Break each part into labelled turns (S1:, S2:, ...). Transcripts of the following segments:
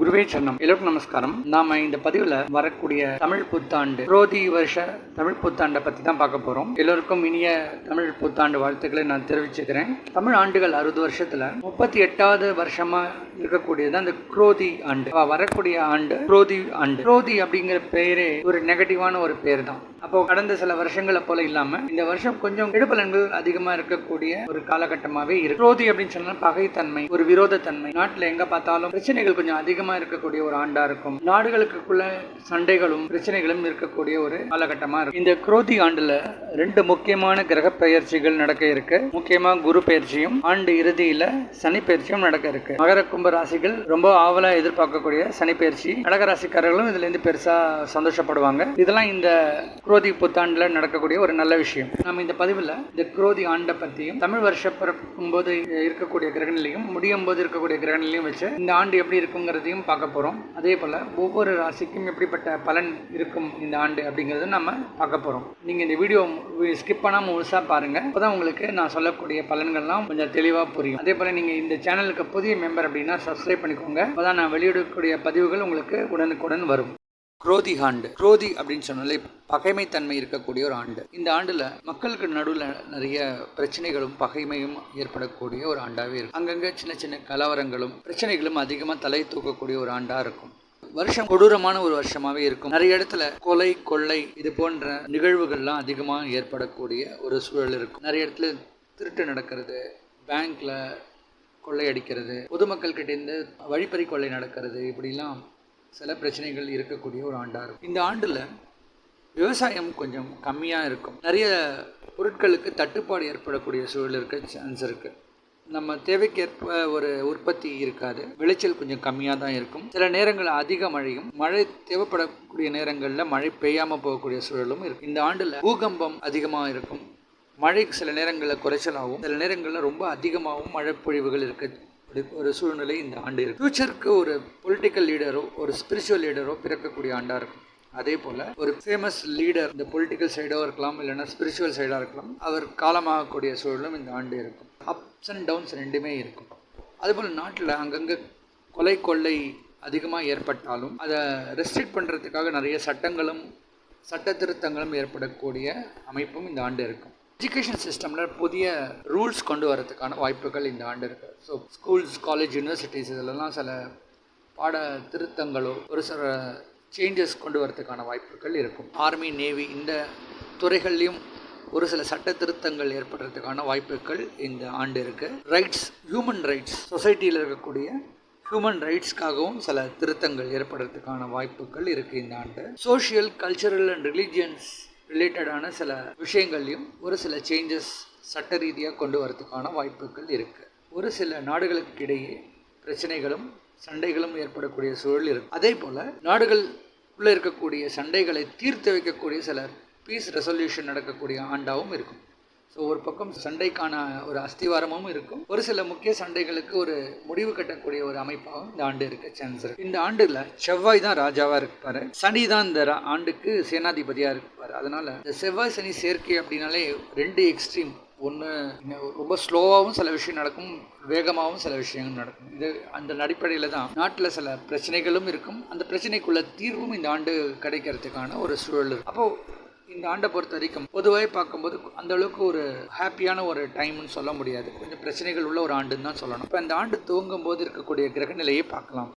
S1: குருவே சரணம். எல்லோருக்கும் நமஸ்காரம். நாம இந்த பதிவுல வரக்கூடிய தமிழ் புத்தாண்டு குரோதி வருஷ தமிழ் புத்தாண்டை பத்தி தான் பார்க்க போறோம். எல்லோருக்கும் இனிய தமிழ் புத்தாண்டு வாழ்த்துக்களை நான் தெரிவிச்சுக்கிறேன். தமிழ் ஆண்டுகள் அறுபது வருஷத்துல முப்பத்தி எட்டாவது வருஷமா இருக்கக்கூடியது அந்த குரோதி ஆண்டு. வரக்கூடிய ஆண்டு குரோதி ஆண்டு. குரோதி அப்படிங்கிற பெயரே ஒரு நெகட்டிவான ஒரு பேர் தான். அப்போ கடந்த சில வருஷங்களை போல இல்லாம இந்த வருஷம் கொஞ்சம் கெடுபலன்கள் அதிகமா இருக்கக்கூடிய ஒரு காலகட்டமாவே இருக்கு. குரோதி அப்படின்னு சொன்னா பகைத்தன்மை ஒரு விரோதத்தன்மை. நாட்டுல எங்க பார்த்தாலும் பிரச்சனைகள் கொஞ்சம் அதிகமா இருக்கக்கூடிய ஒரு ஆண்டா இருக்கும். நாடுகளுக்குள்ள சண்டைகளும் பிரச்சனைகளும் இருக்கக்கூடிய ஒரு காலகட்டமா இருக்கும். இந்த குரோதி ஆண்டுல ரெண்டு முக்கியமான கிரக பயிற்சிகள் நடக்க இருக்கு. முக்கியமா குரு பயிற்சியும் ஆண்டு இறுதியில சனி பயிற்சியும் நடக்க இருக்கு. மகர கும்ப ராசிகள் ரொம்ப ஆவலா எதிர்பார்க்கக்கூடிய சனி பயிற்சி கடக ராசிக்காரர்களும் இதுல இருந்து பெருசா சந்தோஷப்படுவாங்க. இதெல்லாம் இந்த குரோதி புத்தாண்டுல நடக்கக்கூடிய ஒரு நல்ல விஷயம். நம்ம இந்த பதிவுல இந்த குரோதி ஆண்டை பத்தியும் தமிழ் வருஷ பிறக்கும் போது இருக்கக்கூடிய கிரகநிலையும் முடியும் போது இருக்கக்கூடிய கிரகநிலையும் வச்சு இந்த ஆண்டு எப்படி இருக்குங்கிறதையும் பார்க்க போகிறோம் அதே போல் ஒவ்வொரு ராசிக்கும் எப்படிப்பட்ட பலன் இருக்கும் இந்த ஆண்டு அப்படிங்கிறத நம்ம பார்க்க போகிறோம் நீங்கள் இந்த வீடியோ ஸ்கிப் பண்ணாம பாருங்கள் அப்போ தான் உங்களுக்கு நான் சொல்லக்கூடிய பலன்கள்லாம் கொஞ்சம் தெளிவாக புரியும். அதே போல் நீங்கள் இந்த சேனலுக்கு புதிய மெம்பர் அப்படின்னா சப்ஸ்கிரைப் பண்ணிக்கோங்க. அப்பதான் நான் வெளியிடக்கூடிய பதிவுகள் உங்களுக்கு உடனுக்குடன் வரும். குரோதி ஆண்டு. குரோதி அப்படின்னு சொன்னாலே பகைமைத்தன்மை இருக்கக்கூடிய ஒரு ஆண்டு. இந்த ஆண்டில் மக்களுக்கு நடுவில் நிறைய பிரச்சனைகளும் பகைமையும் ஏற்படக்கூடிய ஒரு ஆண்டாகவே இருக்கும். அங்கங்கே சின்ன சின்ன கலவரங்களும் பிரச்சனைகளும் அதிகமாக தலை தூக்கக்கூடிய ஒரு ஆண்டாக இருக்கும். வருஷம் கொடூரமான ஒரு வருஷமாகவே இருக்கும். நிறைய இடத்துல கொலை கொள்ளை இது போன்ற நிகழ்வுகள்லாம் அதிகமாக ஏற்படக்கூடிய ஒரு சூழல் இருக்கும். நிறைய இடத்துல திருட்டு நடக்கிறது பேங்க்கில் கொள்ளையடிக்கிறது பொதுமக்கள் கிட்டேருந்து வழிப்பறி கொள்ளை நடக்கிறது இப்படிலாம் சில பிரச்சனைகள் இருக்கக்கூடிய ஒரு ஆண்டாக இருக்கும். இந்த ஆண்டில் விவசாயம் கொஞ்சம் கம்மியாக இருக்கும். நிறைய பொருட்களுக்கு தட்டுப்பாடு ஏற்படக்கூடிய சூழல் இருக்க சான்ஸ் இருக்குது நம்ம தேவைக்கேற்ப ஒரு உற்பத்தி இருக்காது. விளைச்சல் கொஞ்சம் கம்மியாக தான் இருக்கும். சில நேரங்கள் அதிக மழையும் மழை தேவைப்படக்கூடிய நேரங்களில் மழை பெய்யாமல் போகக்கூடிய சூழலும் இருக்கும் இந்த ஆண்டில் பூகம்பம் அதிகமாக இருக்கும். மழை சில நேரங்களில் குறைச்சலாகவும் சில நேரங்களில் ரொம்ப அதிகமாகவும் மழை பொழிவுகள் ஒரு- ஒரு சூழ்நிலை இந்த ஆண்டு இருக்கு. ஃபியூச்சருக்கு ஒரு பொலிட்டிக்கல் லீடரோ ஒரு ஸ்பிரிச்சுவல் லீடரோ பிறக்கக்கூடிய ஆண்டாக இருக்கும். அதே போல ஒரு ஃபேமஸ் லீடர் இந்த பொலிட்டிக்கல் சைடாக இருக்கலாம் இல்லைன்னா ஸ்பிரிச்சுவல் சைடாக இருக்கலாம் அவர் காலமாகக்கூடிய சூழலும் இந்த ஆண்டு இருக்கும். அப்ஸ் அண்ட் டவுன்ஸ் ரெண்டுமே இருக்கும். அதுபோல் நாட்டில் அங்கங்கே கொலை கொள்ளை அதிகமாக ஏற்பட்டாலும் அதை ரெஸ்ட்ரிக்ட் பண்ணுறதுக்காக நிறைய சட்டங்களும் சட்ட திருத்தங்களும் ஏற்படக்கூடிய அமைப்பும் இந்த ஆண்டு இருக்கும். எஜுகேஷன் சிஸ்டமில் புதிய ரூல்ஸ் கொண்டு வரதுக்கான வாய்ப்புகள் இந்த ஆண்டு இருக்குது ஸோ ஸ்கூல்ஸ் காலேஜ் யூனிவர்சிட்டிஸ் இதிலெல்லாம் சில பாட திருத்தங்களோ ஒரு சில சேஞ்சஸ் கொண்டு வரதுக்கான வாய்ப்புகள் இருக்கும். ஆர்மி நேவி இந்த துறைகள்லையும் ஒரு சில சட்ட திருத்தங்கள் ஏற்படுறதுக்கான வாய்ப்புகள் இந்த ஆண்டு இருக்கு. ரைட்ஸ் ஹியூமன் ரைட்ஸ் சொசைட்டியில் இருக்கக்கூடிய ஹியூமன் ரைட்ஸ்க்காகவும் சில திருத்தங்கள் ஏற்படுறதுக்கான வாய்ப்புகள் இருக்குது இந்த ஆண்டு. சோஷியல் கல்ச்சரல் அண்ட் ரிலீஜியன்ஸ் ரிலேட்டடான சில விஷயங்கள்லையும் ஒரு சில சேஞ்சஸ் சட்ட ரீதியாக கொண்டு வரதுக்கான வாய்ப்புகள் இருக்குது ஒரு சில நாடுகளுக்கு இடையே பிரச்சனைகளும் சண்டைகளும் ஏற்படக்கூடிய சூழல் இருக்கு. அதே போல் நாடுகள் உள்ளே இருக்கக்கூடிய சண்டைகளை தீர்த்து வைக்கக்கூடிய சில பீஸ் ரெசல்யூஷன் நடக்கக்கூடிய ஆண்டாகவும் இருக்கும். ஸோ ஒரு பக்கம் சண்டைக்கான ஒரு அஸ்திவாரமும் இருக்கும். ஒரு சில முக்கிய சண்டைகளுக்கு ஒரு முடிவு கட்டக்கூடிய ஒரு அமைப்பாகவும் இந்த ஆண்டு இருக்க சான்ஸ் இருக்கு. இந்த ஆண்டுல செவ்வாய் தான் ராஜாவா இருப்பாரு. சனி தான் இந்த ரா- ஆண்டுக்கு சேனாதிபதியா இருப்பாரு. அதனால இந்த செவ்வாய் சனி சேர்க்கை அப்படின்னாலே ரெண்டு எக்ஸ்ட்ரீம் ஒன்று ரொம்ப ஸ்லோவாகவும் சில விஷயம் நடக்கும் வேகமாகவும் சில விஷயங்கள் நடக்கும். இது அந்த அடிப்படையில் தான் நாட்டில் சில பிரச்சனைகளும் இருக்கும். அந்த பிரச்சனைக்குள்ள தீர்வும் இந்த ஆண்டு கிடைக்கிறதுக்கான ஒரு சூழல் அப்போது இந்த ஆண்டை பொறுத்த வரைக்கும் பொதுவாக பார்க்கும்போது அந்த அளவுக்கு ஒரு ஹாப்பியான ஒரு டைம்னு சொல்ல முடியாது. கொஞ்சம் பிரச்சனைகள் உள்ள ஒரு ஆண்டுன்னு தான் சொல்லணும். இப்போ இந்த ஆண்டு துவங்கும் போது இருக்கக்கூடிய கிரக நிலையை பார்க்கலாம்.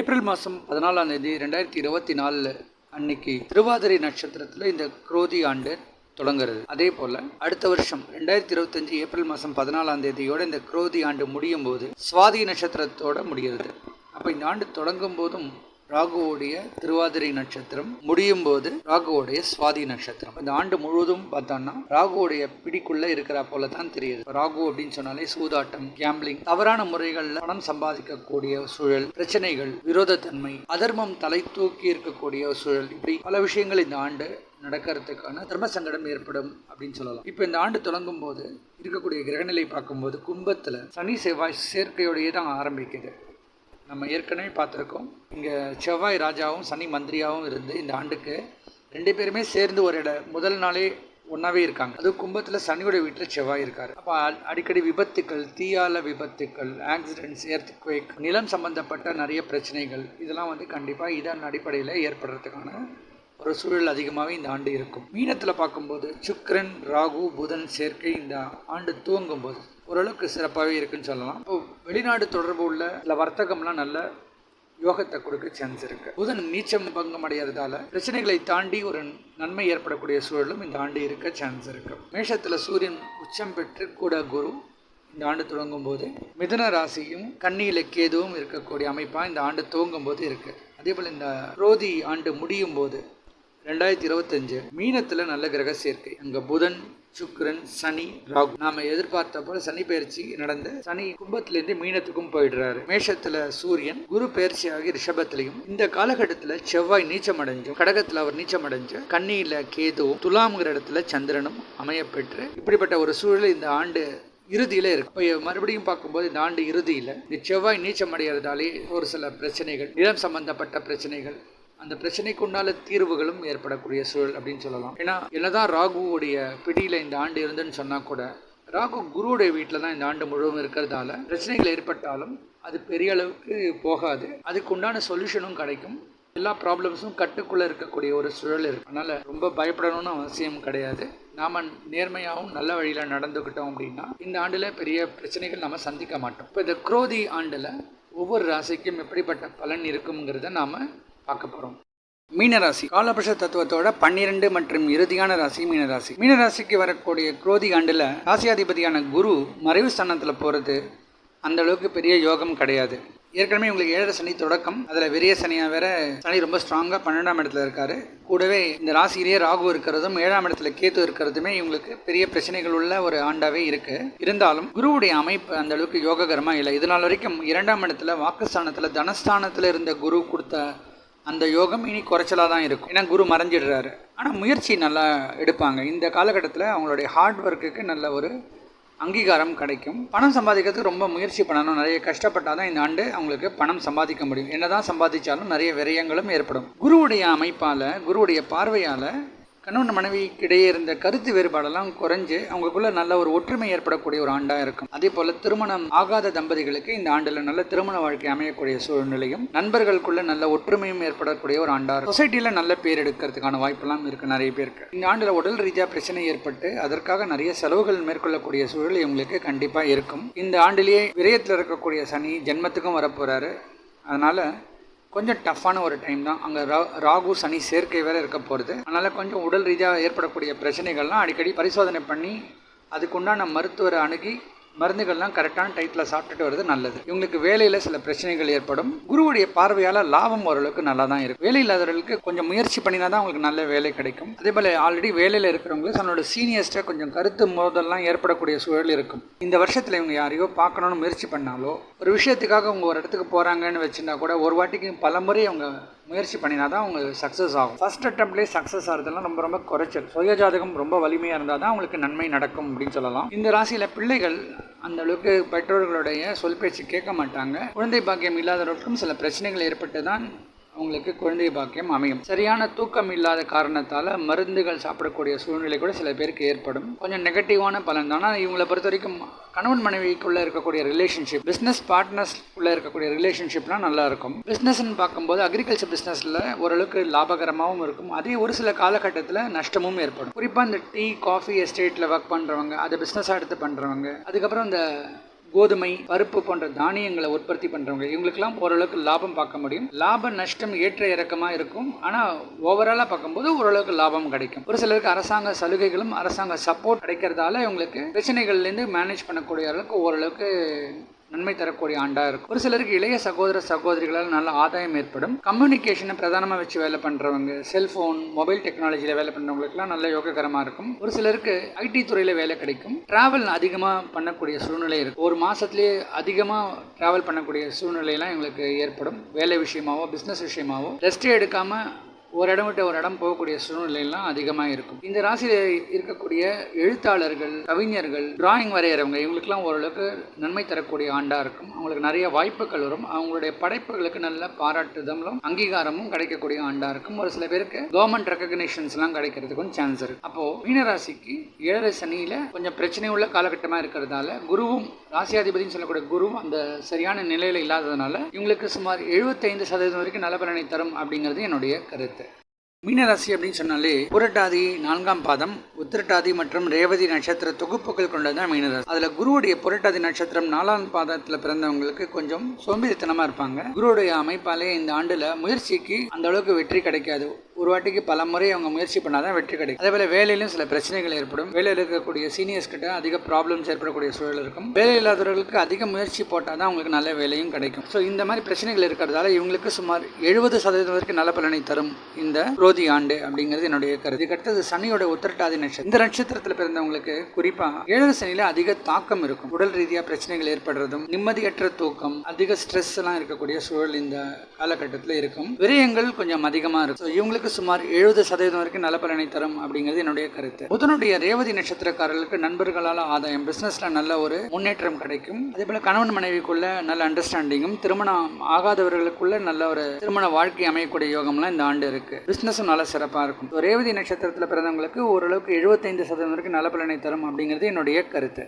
S1: ஏப்ரல் மாதம் பதினாலாம் தேதி ரெண்டாயிரத்தி இருபத்தி நாலில் அன்னைக்கு திருவாதிரை நட்சத்திரத்தில் இந்த குரோதி ஆண்டு தொடங்குறது. அதே போல் அடுத்த வருஷம் ரெண்டாயிரத்தி இருபத்தஞ்சு ஏப்ரல் மாதம் பதினாலாம் தேதியோட இந்த குரோதி ஆண்டு முடியும் போது சுவாதி நட்சத்திரத்தோட முடிகிறது. அப்போ இந்த ஆண்டு தொடங்கும் போதும் ராகுவோடைய திருவாதிரை நட்சத்திரம் முடியும் போது ராகுவோடைய சுவாதி நட்சத்திரம். இந்த ஆண்டு முழுவதும் பார்த்தோம்னா ராகுவோடைய பிடிக்குள்ள இருக்கிற போல தான் தெரியுது ராகு அப்படின்னு சொன்னாலே சூதாட்டம் கேம்பிளிங் தவறான முறைகள்ல பணம் சம்பாதிக்கக்கூடிய சூழல் பிரச்சனைகள் விரோதத்தன்மை அதர்மம் தலை தூக்கி இருக்கக்கூடிய சூழல் இப்படி பல விஷயங்கள் இந்த ஆண்டு நடக்கிறதுக்கான தர்ம சங்கடம் ஏற்படும் அப்படின்னு சொல்லலாம். இப்போ இந்த ஆண்டு தொடங்கும் போது இருக்கக்கூடிய கிரகநிலை பார்க்கும்போது கும்பத்தில் சனி செவ்வாய் சேர்க்கையோடையே தான் ஆரம்பிக்குது. நம்ம ஏற்கனவே பார்த்துருக்கோம். இங்கே செவ்வாய் ராஜாவும் சனி மந்திரியாவும் இருந்து இந்த ஆண்டுக்கு ரெண்டு பேருமே சேர்ந்து ஒரு இட முதல் நாளே ஒன்றாவே இருக்காங்க. அது கும்பத்தில் சனியோட வீட்டில் செவ்வாய் இருக்கார். அப்போ அடிக்கடி விபத்துக்கள் தீயால விபத்துக்கள் ஆக்சிடென்ட்ஸ் எர்த்குவேக் நிலம் சம்பந்தப்பட்ட நிறைய பிரச்சனைகள் இதெல்லாம் வந்து கண்டிப்பாக இதன் அடிப்படையில் ஏற்படுறதுக்கான ஒரு சூழல் அதிகமாகவே இந்த ஆண்டு இருக்கும். மீனத்தில் பார்க்கும்போது சுக்ரன் ராகு புதன் சேர்க்கை இந்த ஆண்டு துவங்கும் போது ஓரளவுக்கு சிறப்பாகவே இருக்குன்னு சொல்லலாம். இப்போ வெளிநாடு தொடர்பு உள்ள சில வர்த்தகம்லாம் நல்ல யோகத்தை கொடுக்க சான்ஸ் இருக்கு. புதன் நீச்சம் பங்கம் அடைகிறதால பிரச்சனைகளை தாண்டி ஒரு நன்மை ஏற்படக்கூடிய சூழலும் இந்த ஆண்டு இருக்க சான்ஸ் இருக்கு. மேஷத்தில் சூரியன் உச்சம் பெற்று கூட குரு இந்த ஆண்டு தொடங்கும் போது மிதுன ராசியும் கண்ணியில கேதுவும் இருக்கக்கூடிய அமைப்பாக இந்த ஆண்டு துவங்கும் போது இருக்கு. அதே போல் இந்த ரோதி ஆண்டு முடியும் போது ரெண்டாயிரத்தி இருபத்தஞ்சு மீனத்தில் நல்ல கிரக சேர்க்கை. அங்கே புதன் சுக்ரன் சனி ராகு. நாம எதிர்பார்த்த போல சனி பயிற்சி நடந்த சனி கும்பத்திலிருந்து மீனத்துக்கும் போயிடுறாரு. மேஷத்துல சூரியன் குரு பயிற்சியாகி ரிஷபத்திலையும். இந்த காலகட்டத்துல செவ்வாய் நீச்சம் அடைஞ்சும் கடகத்துல அவர் நீச்சம் அடைஞ்சு கண்ணியில கேதுவும் துலாம்ங்கிற இடத்துல சந்திரனும் அமையப்பெற்று இப்படிப்பட்ட ஒரு சூழல் இந்த ஆண்டு இறுதியில இருக்கு. இப்போ மறுபடியும் பார்க்கும்போது இந்த ஆண்டு இறுதியில இந்த செவ்வாய் நீச்சம் அடைகிறதாலே ஒரு சில பிரச்சனைகள் நிலம் சம்பந்தப்பட்ட பிரச்சனைகள் அந்த பிரச்சனைக்கு உண்டான தீர்வுகளும் ஏற்படக்கூடிய சூழல் அப்படின்னு சொல்லலாம். ஏன்னா என்னதான் ராகுவோடைய பிடியில் இந்த ஆண்டு இருந்துன்னு சொன்னால் கூட ராகு குருவுடைய வீட்டில் தான் இந்த ஆண்டு முழுவதும் இருக்கிறதால பிரச்சனைகள் ஏற்பட்டாலும் அது பெரிய அளவுக்கு போகாது. அதுக்கு உண்டான சொல்யூஷனும் கிடைக்கும். எல்லா ப்ராப்ளம்ஸும் கட்டுக்குள்ளே இருக்கக்கூடிய ஒரு சூழல் இருக்கு. அதனால் ரொம்ப பயப்படணும்னு அவசியம் கிடையாது. நாம் நேர்மையாகவும் நல்ல வழியில் நடந்துக்கிட்டோம் அப்படின்னா இந்த ஆண்டில் பெரிய பிரச்சனைகள் நம்ம சந்திக்க மாட்டோம். இப்போ இந்த குரோதி ஆண்டில் ஒவ்வொரு ராசிக்கும் எப்படிப்பட்ட பலன் இருக்குங்கிறத நாம் பார்க்க போகிறோம் மீனராசி. காலபுருஷ தத்துவத்தோட பன்னிரெண்டு மற்றும் இறுதியான ராசி மீனராசி. மீனராசிக்கு வரக்கூடிய குரோதி ஆண்டில் ராசியாதிபதியான குரு மறைவு ஸ்தானத்தில் போகிறது அந்த அளவுக்கு பெரிய யோகம் கிடையாது. ஏற்கனவே உங்களுக்கு ஏழரை சனி தொடக்கம். அதில் விரிய சனியாக வேற சனி ரொம்ப ஸ்ட்ராங்காக பன்னெண்டாம் இடத்துல இருக்காரு. கூடவே இந்த ராசியிலேயே ராகு இருக்கிறதும் ஏழாம் இடத்துல கேத்து இருக்கிறதுமே இவங்களுக்கு பெரிய பிரச்சனைகள் உள்ள ஒரு ஆண்டாவே இருக்கு. இருந்தாலும் குருவுடைய அமைப்பு அந்த அளவுக்கு யோககரமாக இல்லை. இது நாள் வரைக்கும் இரண்டாம் இடத்துல வாக்குஸ்தானத்தில் தனஸ்தானத்தில் இருந்த குரு கொடுத்த அந்த யோகம் இனி குறைச்சலாக தான் இருக்கும். ஏன்னா குரு மறைஞ்சிடுறாரு. ஆனால் முயற்சி நல்லா எடுப்பாங்க. இந்த காலகட்டத்தில் அவங்களுடைய ஹார்ட் ஒர்க்குக்கு நல்ல ஒரு அங்கீகாரம் கிடைக்கும். பணம் சம்பாதிக்கிறதுக்கு ரொம்ப முயற்சி பண்ணணும். நிறைய கஷ்டப்பட்டால் தான் இந்த ஆண்டு அவங்களுக்கு பணம் சம்பாதிக்க முடியும். என்னதான் சம்பாதிச்சாலும் நிறைய விரயங்களும் ஏற்படும். குருவுடைய அமைப்பால் குருவுடைய பார்வையால் கணவன் மனைவிக்கு இடையே இருந்த கருத்து வேறுபாடெல்லாம் குறைஞ்சு அவங்களுக்குள்ள நல்ல ஒரு ஒற்றுமை ஏற்படக்கூடிய ஒரு ஆண்டாக இருக்கும். அதே போல் திருமணம் ஆகாத தம்பதிகளுக்கு இந்த ஆண்டில் நல்ல திருமண வாழ்க்கை அமையக்கூடிய சூழ்நிலையும் நண்பர்களுக்குள்ள நல்ல ஒற்றுமையும் ஏற்படக்கூடிய ஒரு ஆண்டாக இருக்கும். சொசைட்டியில் நல்ல பேர் எடுக்கிறதுக்கான வாய்ப்பெல்லாம் இருக்குது நிறைய பேருக்கு. இந்த ஆண்டில் உடல் ரீதியாக பிரச்சனை ஏற்பட்டு அதற்காக நிறைய செலவுகள் மேற்கொள்ளக்கூடிய சூழல் இவங்களுக்கு கண்டிப்பாக இருக்கும். இந்த ஆண்டிலேயே விரயத்தில் இருக்கக்கூடிய சனி ஜென்மத்துக்கும் வரப்போகிறாரு அதனால் கொஞ்சம் டஃப்பான ஒரு டைம் தான். அங்கே ரா ராகு சனி சேர்க்கை வேறு இருக்க போகிறது அதனால் கொஞ்சம் உடல் ரீதியாக ஏற்படக்கூடிய பிரச்சனைகள்லாம் அடிக்கடி பரிசோதனை பண்ணி அதுக்குண்டான மருத்துவரை அணுகி மருந்துகள்லாம் கரெக்டான டைத்தில் சாப்பிட்டுட்டு வருது நல்லது. இவங்களுக்கு வேலையில் சில பிரச்சனைகள் ஏற்படும். குருவுடைய பார்வையால் லாபம் ஓரளவுக்கு நல்லா தான் இருக்கும் வேலை இல்லாதவர்களுக்கு கொஞ்சம் முயற்சி பண்ணினா தான் அவங்களுக்கு நல்ல வேலை கிடைக்கும். அதே போல் ஆல்ரெடி வேலையில் இருக்கிறவங்களுக்கு தன்னோட சீனியர்ஸ்ட்டாக கொஞ்சம் கருத்து மோதல்லாம் ஏற்படக்கூடிய சூழல் இருக்கும். இந்த வருஷத்தில் இவங்க யாரையோ பார்க்கணும்னு முயற்சி பண்ணாலோ ஒரு விஷயத்துக்காக அவங்க ஒரு இடத்துக்கு போகிறாங்கன்னு வச்சுருந்தா கூட ஒரு வாட்டிக்கு பல முறை அவங்க முயற்சி பண்ணினா தான் அவங்களுக்கு சக்ஸஸ் ஆகும். ஃபர்ஸ்ட் அட்டம்ப்ட்லேயே சக்ஸஸ் ஆகிறதுலாம் ரொம்ப ரொம்ப குறைச்சல். சுயஜாதகம் ரொம்ப வலிமையாக இருந்தால் தான் அவங்களுக்கு நன்மை நடக்கும் அப்படின்னு சொல்லலாம். இந்த ராசியில் பிள்ளைகள் அந்த அளவுக்கு பெற்றோர்களுடைய சொல் பேச்சு கேட்க மாட்டாங்க. குழந்தை பாக்கியம் இல்லாதவர்களுக்கும் சில பிரச்சனைகள் ஏற்பட்டு தான் அவங்களுக்கு குழந்தை பாக்கியம் அமையும். சரியான தூக்கம் இல்லாத காரணத்தால் மருந்துகள் சாப்பிடக்கூடிய சூழ்நிலை கூட சில பேருக்கு ஏற்படும். கொஞ்சம் நெகட்டிவான பலன் தான். ஆனால் இவங்களை பொறுத்த வரைக்கும் கணவன் மனைவிக்குள்ளே இருக்கக்கூடிய ரிலேஷன்ஷிப் பிஸ்னஸ் பார்ட்னர்ஸ்குள்ளே இருக்கக்கூடிய ரிலேஷன்ஷிப்லாம் நல்லா இருக்கும். பிஸ்னஸ்ன்னு பார்க்கும்போது அக்ரிகல்ச்சர் பிஸ்னஸில் ஓரளவுக்கு லாபகரமாகவும் இருக்கும். அதே ஒரு சில காலகட்டத்தில் நஷ்டமும் ஏற்படும். குறிப்பாக இந்த டீ காஃபி எஸ்டேட்டில் ஒர்க் பண்ணுறவங்க அதை பிஸ்னஸாக எடுத்து பண்ணுறவங்க அதுக்கப்புறம் இந்த கோதுமை பருப்பு போன்ற தானியங்களை உற்பத்தி பண்ணுறவங்க இவங்களுக்கெல்லாம் ஓரளவுக்கு லாபம் பார்க்க முடியும். லாப நஷ்டம் ஏற்ற இறக்கமாக இருக்கும். ஆனால் ஓவராலாக பார்க்கும்போது ஓரளவுக்கு லாபம் கிடைக்கும். ஒரு சிலருக்கு அரசாங்க சலுகைகளும் அரசாங்க சப்போர்ட் கிடைக்கிறதால இவங்களுக்கு பிரச்சனைகள்லேருந்து மேனேஜ் பண்ணக்கூடிய அளவுக்கு ஓரளவுக்கு நன்மை தரக்கூடிய ஆண்டாக இருக்கும். ஒரு சிலருக்கு இளைய சகோதர சகோதரிகளால் நல்ல ஆதாயம் ஏற்படும். கம்யூனிகேஷனை பிரதானமாக வச்சு வேலை பண்ணுறவங்க செல்ஃபோன் மொபைல் டெக்னாலஜியில் வேலை பண்ணுறவங்களுக்குலாம் நல்ல யோககரமாக இருக்கும். ஒரு சிலருக்கு ஐடி துறையில் வேலை கிடைக்கும். ட்ராவல் அதிகமாக பண்ணக்கூடிய சூழ்நிலை இருக்கும் ஒரு மாதத்துலேயே அதிகமாக ட்ராவல் பண்ணக்கூடிய சூழ்நிலையெல்லாம் எங்களுக்கு ஏற்படும். வேலை விஷயமாவோ பிஸ்னஸ் விஷயமாவோ ரெஸ்ட்டே எடுக்காமல் ஒரு இடம் விட்டு ஒரு இடம் போகக்கூடிய சூழ்நிலையெல்லாம் அதிகமாக இருக்கும். இந்த ராசியில் இருக்கக்கூடிய எழுத்தாளர்கள் கவிஞர்கள் டிராயிங் வரைகிறவங்க இவங்களுக்குலாம் ஓரளவுக்கு நன்மை தரக்கூடிய ஆண்டாக இருக்கும். அவங்களுக்கு நிறைய வாய்ப்புகள் வரும். அவங்களுடைய படைப்புகளுக்கு நல்ல பாராட்டுதலும் அங்கீகாரமும் கிடைக்கக்கூடிய ஆண்டாக இருக்கும். ஒரு சில பேருக்கு கவர்மெண்ட் ரெக்கக்னிஷன்ஸ்லாம் கிடைக்கிறதுக்கும் சான்ஸ் இருக்கு. அப்போது மீனராசிக்கு ஏழரை சனியில் கொஞ்சம் பிரச்சனை உள்ள காலகட்டமாக இருக்கிறதால குருவும் ராசியாதிபதினு சொல்லக்கூடிய குருவும் அந்த சரியான நிலையில் இல்லாததுனால இவங்களுக்கு சுமார் எழுபத்தைந்து சதவீதம் வரைக்கும் நல்ல பலனை தரும் அப்படிங்கிறது என்னுடைய கருத்து. மீனராசி அப்படின்னு சொன்னாலே புரட்டாதி நான்காம் பாதம் உத்திரட்டாதி மற்றும் ரேவதி நட்சத்திர தொகுப்புகள் கொண்டதுதான் மீனராசி. அதுல குருவுடைய புரட்டாதி நட்சத்திரம் நாலாம் பாதத்துல பிறந்தவங்களுக்கு கொஞ்சம் சோம்பேறித்தனமா இருப்பாங்க. குருவுடைய அமைப்பாலே இந்த ஆண்டுல முயற்சிக்கு அந்த அளவுக்கு வெற்றி கிடைக்காது. ஒரு வாட்டிக்கு பல முறை அவங்க முயற்சி பண்ணால் தான் வெற்றி கிடைக்கும். அதே போல வேலையிலும் சில பிரச்சனைகள் ஏற்படும். வேலையில் இருக்கக்கூடிய சீனியர்ஸ் கிட்ட அதிக ப்ராப்ளம்ஸ் ஏற்படக்கூடிய சூழல் இருக்கும். வேலை இல்லாதவர்களுக்கு அதிக முயற்சி போட்டால் தான் அவங்களுக்கு நல்ல வேலையும் கிடைக்கும். ஸோ இந்த மாதிரி பிரச்சனைகள் இருக்கிறதால இவங்களுக்கு சுமார் எழுபது சதவீதம் வரைக்கும் நல்ல பலனை தரும் இந்த ரோதி ஆண்டு அப்படிங்கிறது என்னுடைய கருத்து. இதுக்கு அடுத்தது சனியோட உத்திரட்டாதி நட்சத்திரம். இந்த நட்சத்திரத்தில் பிறந்தவங்களுக்கு குறிப்பாக ஏழரை சனியில் அதிக தாக்கம் இருக்கும். உடல் ரீதியாக பிரச்சனைகள் ஏற்படுறதும் நிம்மதியற்ற தூக்கம் அதிக ஸ்ட்ரெஸ் எல்லாம் இருக்கக்கூடிய சூழல் இந்த காலகட்டத்தில் இருக்கும். விரயங்கள் கொஞ்சம் அதிகமாக இருக்கும். இவங்களுக்கு மக்களுக்கு சுமார் எழுபது சதவீதம் வரைக்கும் நல்ல பலனை தரும் அப்படிங்கிறது என்னுடைய கருத்து. புதனுடைய ரேவதி நட்சத்திரக்காரர்களுக்கு நண்பர்களால் ஆதாயம் பிசினஸ்ல நல்ல ஒரு முன்னேற்றம் கிடைக்கும். அதே போல கணவன் மனைவிக்குள்ள நல்ல அண்டர்ஸ்டாண்டிங்கும் திருமணம் ஆகாதவர்களுக்குள்ள நல்ல ஒரு திருமண வாழ்க்கை அமையக்கூடிய யோகம்லாம் இந்த ஆண்டு இருக்கு. பிசினஸும் நல்ல சிறப்பாக இருக்கும். ரேவதி நட்சத்திரத்தில் பிறந்தவங்களுக்கு ஓரளவுக்கு எழுபத்தைந்து சதவீதம் வரைக்கும் நல்ல பலனை தரும் அப்படிங்கிறது என்னுடைய கருத்து.